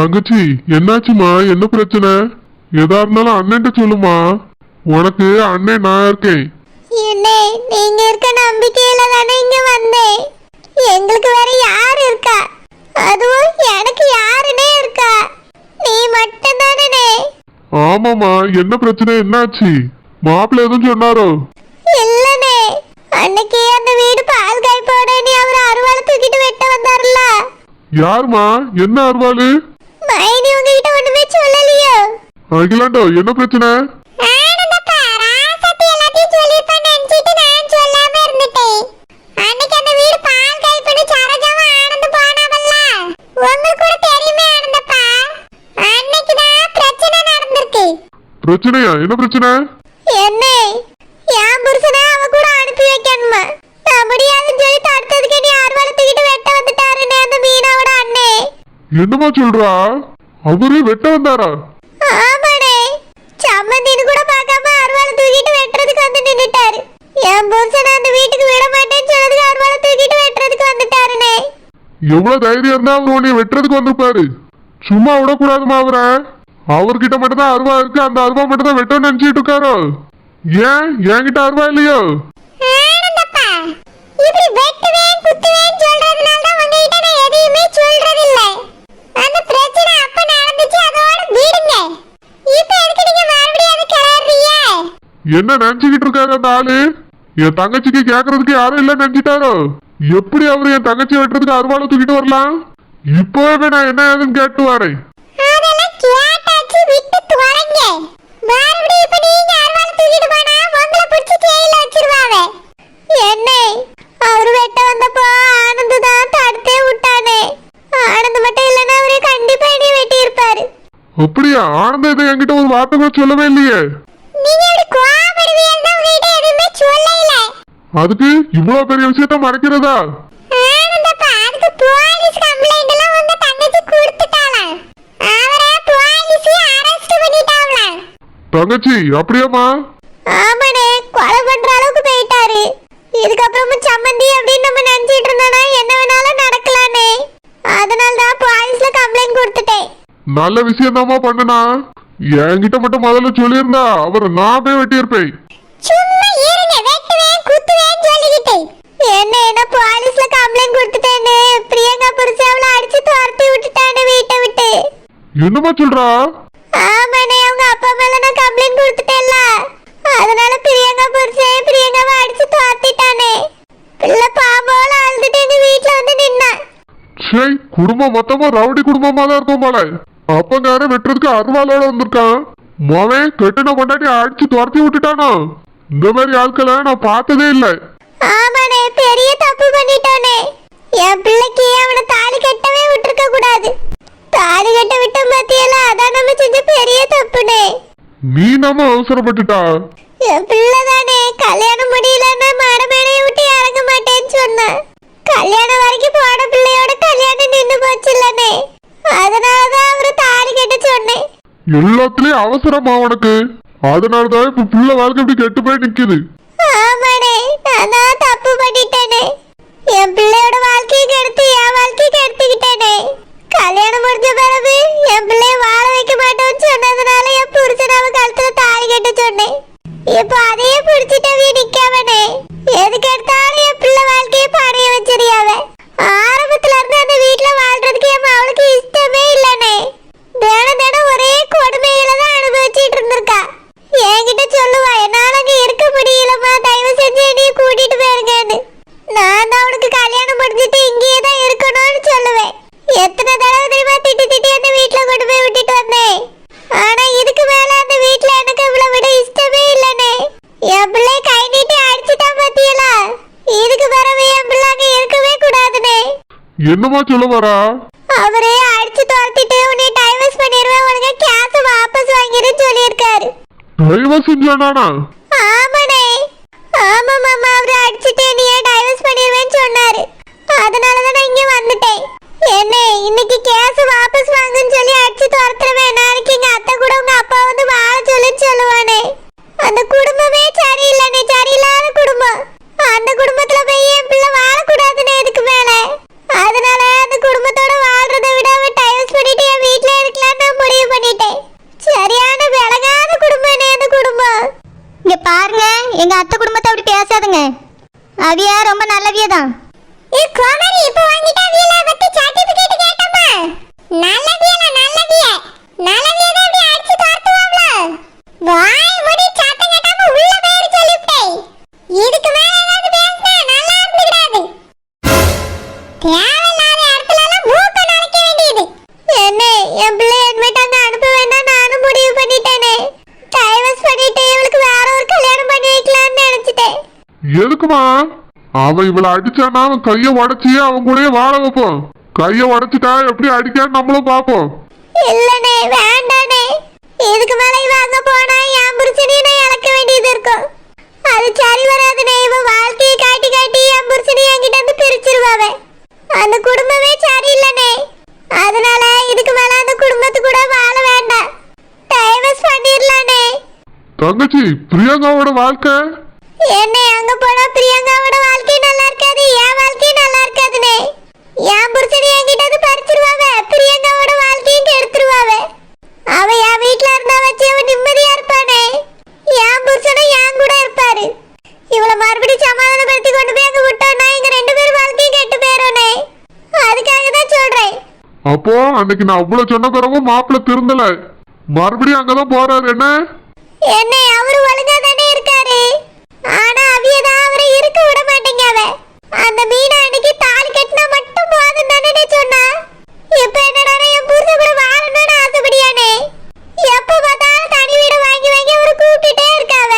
தங்கச்சி என்னாச்சுமா என்ன பிரச்சனை? எதா இருந்தாலும் அண்ணன்ட்ட சொல்லுமா உனக்கு அண்ணன் நான் இருக்கேன். என்னே நீங்க இருக்க நம்பிக்கையில தானே இங்க வந்தேன். எங்களுக்கு வேற யார் இருக்கா? அதுவும் எனக்கு யாருனே இருக்கா? நீ மட்டும் தானே ஆமாமா என்ன பிரச்சனை என்னாச்சு? மாப்பிள்ளை எதுவும் சொன்னாரோ? இல்லனே. அன்னைக்கு அந்த வீடு பால் காய்ப்போட நீ அவர் அருவாளை தூக்கிட்டு வெட்ட வந்தாருல்ல. யாருமா என்ன அருவாளு மைனி உங்ககிட்ட ஒண்ணுமே சொல்லலையோ. அகிலாண்டோ என்ன பிரச்சனை? ஆனந்தப்பா. ராசத்தி எல்லாத்தையும் சொல்லிருப்பான்னு நினைச்சிட்டு நான் சொல்லாம இருந்துட்டேன் அன்னைக்கு அந்த வீடு பால் காய்ப்புன்னு சரோஜாவும் ஆனந்து போனாவல்ல உங்களுக்கு கூட தெரியுமே ஆனந்தப்பா அன்னைக்கு தான் பிரச்சனை நடந்திருக்கு பிரச்சனையா என்ன பிரச்சனை என்ன என் புருஷனை அவ கூட அனுப்பி வைக்கணுமா நான் முடியாதுன்னு சொல்லி தடுத்ததுக்கு நீ அறுவாளை தூக்கிட்டு வெட்ட வந்துட்டாருன்னு அந்த மீனாவோட அண்ணே என்னமா சொல்றா? அவரு வெட்ட வந்தாரா? ஆமாடே. சம்மந்தின்னு கூட பார்க்காம அருவாளை தூக்கிட்டு வெட்டுறதுக்கு வந்து நின்னுட்டாரு. என் புருஷனை அந்த வீட்டுக்கு விட மாட்டேன்னு சொன்னதுக்கு அருவாளை தூக்கிட்டு வெட்டுறதுக்கு வந்துட்டாருனே. எவ்வளவு தைரியம் இருந்தா அவர் உன்னை வெட்டுறதுக்கு வந்திருப்பாரு. சும்மா விடக்கூடாதுமா அவரை. அவர்கிட்ட மட்டும் தான் அருவா இருக்கு. அந்த அருவா மட்டும் தான் வெட்டணும்னு நினைச்சிட்டு இருக்காரோ? ஏன்? என்கிட்ட அருவா இல்லையோ? இப்படி வெட்டுவேன் குத்துவேன் சொல்றதுனால தான் உங்ககிட்ட நான் எதையுமே சொல்றது இல்ல என்ன நினைச்சுக்கிட்டு இருக்காரு அந்த ஆளு? என் தங்கச்சிக்கு கேக்குறதுக்கு யாரும் இல்ல நினைச்சிட்டாரோ? எப்படி அவரு என் தங்கச்சி வெட்டுறதுக்கு அருவாளை தூக்கிட்டு வரலாம்? இப்பவே நான் என்ன ஏதுன்னு கேட்டு வரேன். என்ன? அவரு வெட்ட வந்தப்போ ஆனந்து தான் தடுத்தே விட்டானே. ஆனந்த் மட்டும் இல்லைன்னா அவரே கண்டிப்பா என்னைய வெட்டி இருப்பாரு அப்படியா? ஆனந்த இதை என்கிட்ட ஒரு வார்த்தை கூட சொல்லவே இல்லையே. நீங்க இப்படி கோபப்படுவீங்கன்னு தான் உங்ககிட்ட எதுவுமே சொல்லல. அதுக்கு இவ்வளவு பெரிய விஷயத்த மறைக்கிறதா? ஆனந்தப்பா அதுக்கு போலீஸ் கம்ப்ளைண்ட் எல்லாம் உங்க தங்கச்சி கொடுத்துட்டாளாம் அவரை போலீஸ் அரெஸ்ட் பண்ணிட்டாங்களாம் தங்கச்சி அப்படியாம்மா? ஆமாண்ணே கொலை பண்ற அளவுக்கு போயிட்டாரு இதுக்கப்புறமும் சம்மந்தி அப்படின்னு நம்ம நினைச்சிட்டு இருந்தோம்னா என்ன வேணாலும் நடக்கலானே அதனால தான் போலீஸ்ல கம்ப்ளைண்ட் கொடுத்துட்டேன் நல்ல விஷயம் தாமா பண்ணுனா. என்கிட்ட மட்டும் முதல்ல சொல்லியிருந்தா அவரை நான் போய் வெட்டியிருப்பேன். சும்மா இருங்க வெட்டுவேன் குத்துவேன் சொல்லிக்கிட்டு. என்ன என்ன போலீஸ்ல கம்ப்ளைண்ட் கொடுத்துட்டேன்னு பிரியங்கா புருஷாவில அடிச்சு துரத்தி விட்டுட்டானே வீட்டை விட்டு. என்னமா சொல்றா? ஆமாண்ணே அவங்க அப்பா மேல நான் கம்ப்ளைண்ட் கொடுத்துட்டேன்ல. அதனால பிரியங்கா புருஷன் பிரியங்காவை அடிச்சு துரத்திட்டானே. பிள்ளை பாம்போல அழுதுட்டு எங்க வீட்டுல வந்து நின்னா. சே குடும்பம் மொத்தமா ரவுடி குடும்பமா தான் இருக்கும் போல. அப்ப நேரம் வெட்டுறதுக்கு அருவாளோட வந்திருக்கான். மவன் கெட்டின கொண்டாடி அடிச்சு துரத்தி விட்டுட்டானோ? இந்த மாதிரி ஆட்களை நான் பார்த்ததே இல்லை. ஆமாண்ணே பெரிய தப்பு பண்ணிட்டானே என் பிள்ளைக்கு அவனை தாலி கட்டவே விட்டுருக்க கூடாது. தாலி கட்ட விட்ட மத்தியில அதான் நம்ம செஞ்ச பெரிய தப்புனே நீ நம்ம அவசரப்பட்டுட்டா? என் பிள்ளை தானே கல்யாணம் முடியலன்னா மடமேடையை விட்டு இறங்க மாட்டேன்னு சொன்னேன். கல்யாணம் வரைக்கும் போன பிள்ளையோட கல்யாணம் நின்று போச்சுல்லனே அதனாலதான் அவரு தாலி கட்ட சொன்னேன் எல்லாத்துலயும் அவசரமா உனக்கு. அதனாலதான் இப்ப புள்ள வாழ்க்கை இப்படி கெட்டு போய் நிக்குது. ஆமாடே நான் தான் தப்பு பண்ணிட்டேனே. என் பிள்ளையோட வாழ்க்கையை கெடுத்து என் வாழ்க்கையை கெடுத்துக்கிட்டேனே. கல்யாணம் முடிஞ்ச பிறகு என் பிள்ளைய வாழ வைக்க மாட்டோம்னு சொன்னதுனால என் புருஷன் அவ கழுத்துல தாலி கட்ட சொன்னேன். இப்போ அதையே பிடிச்சிட்டவே நிக்காமனே. எதுக்கு எடுத்தாலும் என் பிள்ளை வாழ்க்கையை படைய வச்சிருயாவ ஆரம்பத்துல இருந்து அந்த வீட்டுல வாழ்றதுக்கு என் அவளுக்கு இஷ்டமே இல்லனே. தேட தேட ஒரே கொடுமையில தான் அனுபவிச்சிட்டு இருந்திருக்கா. என்கிட்ட சொல்லுவா என்னால அங்க இருக்க முடியலம்மா. தயவு செஞ்சு என்னைய கூட்டிட்டு போயிருங்கன்னு. நான் தான் உனக்கு கல்யாணம் முடிஞ்சிட்டு இங்கேயே தான் இருக்கணும்னு சொல்லுவேன். எத்தனை தடவை தெரியுமா திட்டி திட்டி அந்த வீட்டுல கொண்டு போய் விட்டுட்டு வந்தேன். ஆனா இதுக்கு மேல அந்த வீட்டுல எனக்கு இவ்வளவு விட இஷ்டமே இல்லனே. என் பிள்ளை கை நீட்டி அடிச்சுட்டான் பாத்தியலா? இதுக்கு பிறகு என் பிள்ளை அங்க இருக்கவே கூடாதுனே. என்னமா சொல்ல வரா? சொல்லியிருக்காரு. டைவர்ஸ் சொன்னானா ஆமாண்ணே ஆமா மாமா அவரு அடிச்சிட்டு நீ டைவர்ஸ் பண்ணிடுவேன்னு சொன்னாரு. அதனால தான் நான் இங்க வந்துட்டேன். என்ன இன்னைக்கு கேஸ் வாபஸ் வாங்குன்னு சொல்லி அடிச்சு துரத்துறவேன் நாளைக்கு எங்க அத்தை கூட உங்க அப்பா வந்து வாழ சொல்லுன்னு சொல்லுவானே. அந்த குடும்பமே சரியில்லைண்ணே சரியில்லாத குடும்பம். அந்த குடும்பத்துல போய் என் பிள்ளை வாழக்கூடாதுன்னு இதுக்கு மேல அதனால அந்த குடும்பத்தோட வாழ்றதை விட அவன் டைவர்ஸ் பண்ணிட்டு என் வீட்லயே எங்கள் அத்தை குடும்பத்தை அப்படி பேசாதுங்க. அவியா ரொம்ப நல்லவிய தான் எதுக்குமா அவன் இவளை அடிச்சானா அவன் கைய உடைச்சி அவன் கூடயே வாழ வைப்போம். கைய உடைச்சிட்டா எப்படி அடிக்கான்னு நம்மளும் பார்ப்போம். இல்லனே வேண்டானே. இதுக்கு மேல இவ அங்க போனா என் புருஷனையும் நான் இழக்க வேண்டியது இருக்கும். அது சரி வராதுனே இவ வாழ்க்கையை காட்டி காட்டி என் புருஷனையும் என்கிட்ட இருந்து பிரிச்சிருவாவ. அந்த குடும்பமே சரியில்லைனே. அதனால இதுக்கு மேல அந்த குடும்பத்து கூட வாழ வேண்டாம். டைவர்ஸ் பண்ணிடலானே தங்கச்சி பிரியங்காவோட வாழ்க்கை? என்னை அங்க போனா பிரியங்காவோட வாழ்க்கை நல்லா இருக்காது? என் வாழ்க்கை நல்லா இருக்காதுனே. என் புருஷனை என்கிட்ட இருந்து பறிச்சிருவாவ? பிரியங்காவோட வாழ்க்கையும் கெடுத்துருவாவ? அவ என் வீட்ல இருந்தா வச்சு அவன் நிம்மதியா இருப்பானே. என் புருஷனும் என் கூட இருப்பாரு. இவள மறுபடியும் சமாதானப்படுத்தி கொண்டு போய் அங்க விட்டோம்னா எங்க ரெண்டு பேரும் வாழ்க்கையும் கெட்டு போயிடும்னே. அதுக்காக தான் சொல்றேன். அப்போ அன்னைக்கு நான் அவ்வளவு சொன்ன பிறகும் மாப்பிள்ள திருந்தல. மறுபடியும் அங்கதான் போறாரு என்ன? என்னை அவரு ஒழுங்கா தானே இருக்காரு? ஆனா அவரை இருக்க விட அந்த மீனா அன்னைக்கு தாலி கட்டினா மட்டும் போதும் தானே சொன்னா. இப்ப என்னடா என் புருஷன் கூட வாழணும்னு ஆசைப்படியானே எப்ப பார்த்தாலும் தனி வீடு வாங்கி வாங்கி அவரை கூப்பிட்டுட்டே இருக்காவ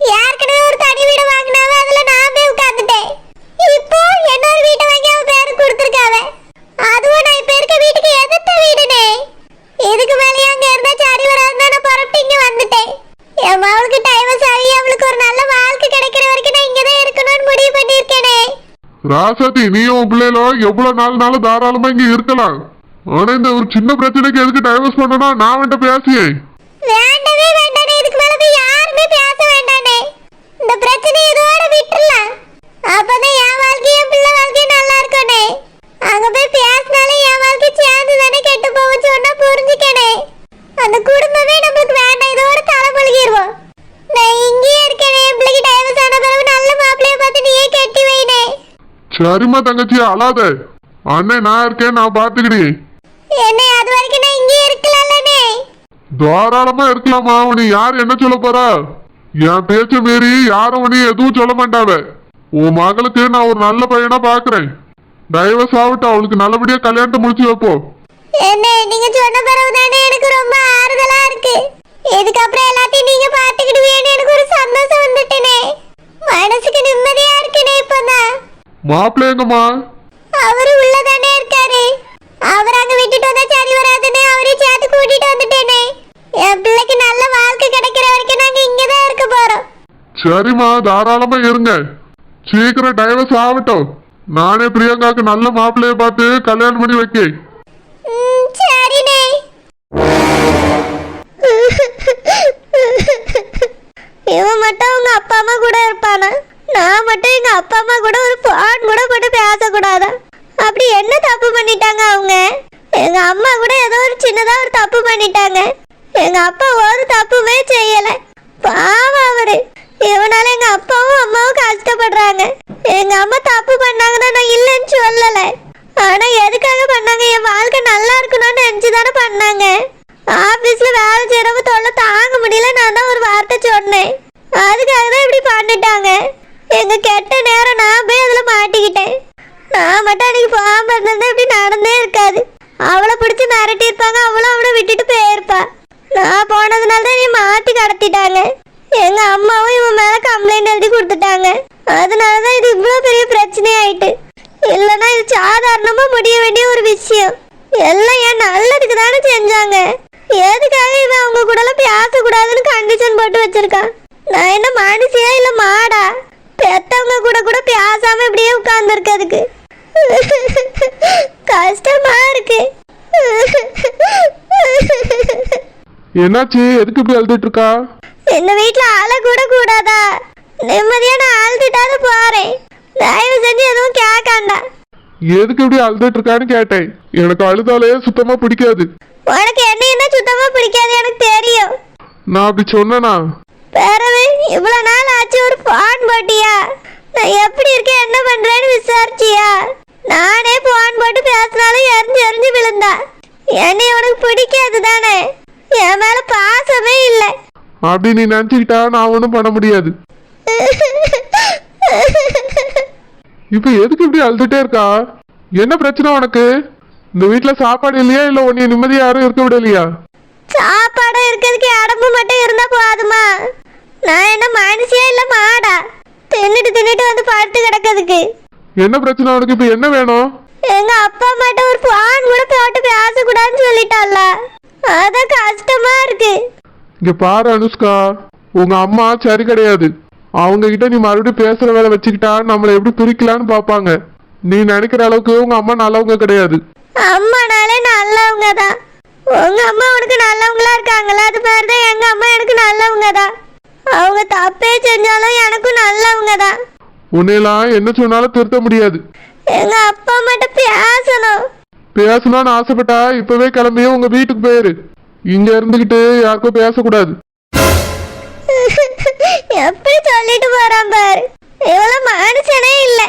ஏற்கனவே ஒரு தனி வீடு வாங்கினாவ அதுல நான் போய் உட்கார்ந்துட்டேன் இப்போ இன்னொரு வீட்டை வாங்கி அவ பேருக்கு கொடுத்துருக்காவ அதுவும் நான் இப்ப இருக்க வீட்டுக்கு எதிர்த்த வீடுனே இதுக்கு மேலே அங்க இருந்தா சரி வராதுன்னு நான் புறப்பட்டு இங்க வந்துட்டேன் என் மகளுக்கு டைவர்ஸ் ஆகி அவளுக்கு ஒரு நல்ல வாழ்க்கை கிடைக்கிற வரைக்கும் நான் இங்கதான் இருக்கணும்னு முடிவு பண்ணியிருக்கேனே ராசாத்தி நீயும் உன் பிள்ளைகளும் எவ்வளவு நாள்னாலும் தாராளமா இங்க இருக்கலாம். ஆனா இந்த ஒரு சின்ன பிரச்சனைக்கு எதுக்கு டைவர்ஸ் பண்ணனா நான் வந்துட்டு பேசியே. வேண்டவே வேண்டானே இதுக்கு மேல போய் யாருமே பேச வேண்டானே. இந்த பிரச்சனை இதோட விட்டுறலாம். அப்பதான் என் வாழ்க்கையும் என் பிள்ளை வாழ்க்கையும் நல்லா இருக்கும்னே அங்க போய் பேசினாலே என் வாழ்க்கை சேர்ந்து தானே கெட்டு போகும் சொன்னா புரிஞ்சுக்கனே அந்த கூட நம்மளுக்கு வேண்டாம் இதோட தலை முழுகிடுவோம் நான் இங்கேயே இருக்கேனே என் பிள்ளைக்கு டைவர்ஸ் ஆன பிறகு நல்ல மாப்பிள்ளைய பார்த்து நீயே கட்டி வைனே சரிம்மா தங்கச்சி அழாத. அண்ணன் நான் இருக்கேன் நான் பாத்துக்கிடி என்னை அது வரைக்கும் நான் இங்கேயே இருக்கலாம்லனே தாராளமா இருக்கலாமா உனி யார் என்ன சொல்ல போறா? என் பேச்ச மீறி யாரும் உனி எதுவும் சொல்ல மாட்டாவ உன் மகளுக்கு நான் ஒரு நல்ல பையனா பாக்குறேன் டைவர்ஸ் ஆகட்டும் அவளுக்கு நல்லபடியா கல்யாணத்தை முடிச்சு வைப்போம் என்ன நீங்க சொன்ன பிறகுதானே எனக்கு ரொம்ப ஆறுதலா இருக்கு. இதுக்கப்புறம் எல்லாத்தையும் நீங்க பாத்துக்கிடுவீங்கன்னு எனக்கு ஒரு சந்தோஷம் வந்துட்டுனே. மனசுக்கு நிம்மதியா இருக்குனே இப்பதான். மாப்பிள்ளை எங்கம்மா? அவரு உள்ளதானே இருக்காரு. அவர் அங்க விட்டுட்டு வந்தா சரி வராதுன்னு அவரையும் சேர்த்து கூட்டிட்டு வந்துட்டேனே. என் பிள்ளைக்கு நல்ல வாழ்க்கை கிடைக்கிற வரைக்கும் நாங்க இங்கதான் இருக்க போறோம். சரிம்மா தாராளமா இருங்க. சீக்கிரம் டைவர்ஸ் ஆகட்டும். நானே பிரியங்காக்கு நல்ல மாப்பிள்ளைய பார்த்து கல்யாணம் பண்ணி வைக்கேன். ம், சரிண்ணே இவன் மட்டும் உங்க அப்பா அம்மா கூட இருப்பானா நான் மட்டும் எங்க அப்பா அம்மா கூட ஒரு பான் கூட போட்டு பேசக்கூடாதா அப்படி என்ன தப்பு பண்ணிட்டாங்க அவங்க எங்க அம்மா கூட ஏதோ ஒரு சின்னதா ஒரு தப்பு பண்ணிட்டாங்க எங்க அப்பா ஒரு தப்புமே செய்யல பாவம் அவரு இவனால எங்க அப்பாவும் அம்மாவும் கஷ்டப்படுறாங்க எங்க அம்மா தப்பு பண்ணாங்கன்னா நான் இல்லைன்னு சொல்லல. ஆனா எதுக்காக பண்ணாங்க? என் வாழ்க்கை நல்லா இருக்கணும்னு நினைச்சு தானே பண்ணாங்க. ஆபீஸ்ல வேலை செய்யறவ தொல்லை தாங்க முடியல. நான் தான் ஒரு வார்த்தை சொன்னேன். அதுக்காக தான் இப்படி பண்ணிட்டாங்க. எங்க கெட்ட நேரம் நான் போய் அதுல மாட்டிக்கிட்டேன். நான் மட்டும் அன்னைக்கு போகாம இருந்திருந்தா இப்படி நடந்தே இருக்காது. அவளை பிடிச்சி மிரட்டி இருப்பாங்க. அவளும் அவனை விட்டுட்டு போயிருப்பா. நான் போனதுனால தான் நீ மாத்தி கடத்திட்டாங்க. எங்க அம்மாவும் இவன் மேல கம்ப்ளைண்ட் எழுதி கொடுத்துட்டாங்க. அதனால தான் இது இவ்வளோ பெரிய பிரச்சனை ஆயிட்டு இல்லைன்னா இது சாதாரணமா முடிய வேண்டிய ஒரு விஷயம். எல்லாம் என் நல்லதுக்கு தானே செஞ்சாங்க. எதுக்காக இவன் அவங்க கூட எல்லாம் பேசக்கூடாதுன்னு கண்டிஷன் போட்டு வச்சிருக்கான். நான் என்ன மனுஷியா இல்ல மாடா? பெத்தவங்க கூட கூட பேசாம இப்படியே உட்கார்ந்துருக்கிறதுக்கு. கஷ்டமா இருக்கு. என்னாச்சு? எதுக்கு இப்படி அழுதுட்டு இருக்கா இந்த வீட்ல அழ கூட கூடாதா? நிம்மதியா நான் அழுதுட்டாவது போறேன். தயவு செஞ்சு எதுவும் கேட்காண்டா எதுக்கு இப்படி அழுதுட்டு இருக்கான்னு கேட்டேன். எனக்கு அழுதாலே சுத்தமா பிடிக்காது. உனக்கு என்ன என்ன சுத்தமா பிடிக்காது? எனக்கு தெரியும். நான் அப்படி சொன்னேனா? பிறகு இவ்வளவு நாள் ஆச்சு ஒரு பான் போட்டியா? நான் எப்படி இருக்கேன் என்ன பண்றேன்னு விசாரிச்சியா? நானே பான் போட்டு பேசினாலும் எரிஞ்சு எரிஞ்சு விழுந்தா. என்னை உனக்கு பிடிக்காது தானே? என் மேல பாசமே இல்லை. அப்படி நீ நினச்சிக்கிட்டா நான் ஒன்றும் பண்ண முடியாது. இப்போ எதுக்கு இப்படி அழுதுட்டே இருக்கா? என்ன பிரச்சனை உனக்கு? இந்த வீட்டில் சாப்பாடு இல்லையா? இல்லை உன்னைய நிம்மதியா யாரும் இருக்க விடலையா? சாப்பாடு இருக்கிறதுக்கு அடம்பு மட்டும் இருந்தா போதுமா? நான் என்ன மனுஷியா இல்ல மாடா? தின்னுட்டு தின்னுட்டு வந்து படுத்து கிடக்கிறதுக்கு. என்ன பிரச்சனை உனக்கு? இப்போ என்ன வேணும்? எங்க அப்பா மட்டும் ஒரு பான் கூட போட்டு பேசக்கூடாதுன்னு சொல்லிட்டால அதான் கஷ்டமா இருக்கு. இங்க பாரு அனுஷ்கா உங்க அம்மா சரி கிடையாது. அவங்க கிட்ட நீ மறுபடியும் பேசுற வேலை வச்சுக்கிட்டா நம்மளை எப்படி பிரிக்கலான்னு பார்ப்பாங்க. நீ நினைக்கிற அளவுக்கு உங்க அம்மா நல்லவங்க கிடையாது. அம்மானாலே நல்லவங்க தான் உங்க அம்மா உனக்கு நல்லவங்களா இருக்காங்களா? அது மாதிரி தான் எங்க அம்மா எனக்கு நல்லவங்க தான் அவங்க தப்பே செஞ்சாலும் எனக்கும் நல்லவங்க தான் உன்னையெல்லாம் என்ன சொன்னாலும் திருத்த முடியாது. எங்க அப்பா மட்டும் பேசணும். பேசணும்னு ஆசைப்பட்டா இப்பவே கிளம்பி உங்க வீட்டுக்கு போயிரு. இங்க இருந்துகிட்டு யாருக்கும் பேசக்கூடாது. எப்படி சொல்லிட்டு போறான் பாரு? இவ்வளவு மனுஷனே இல்லை.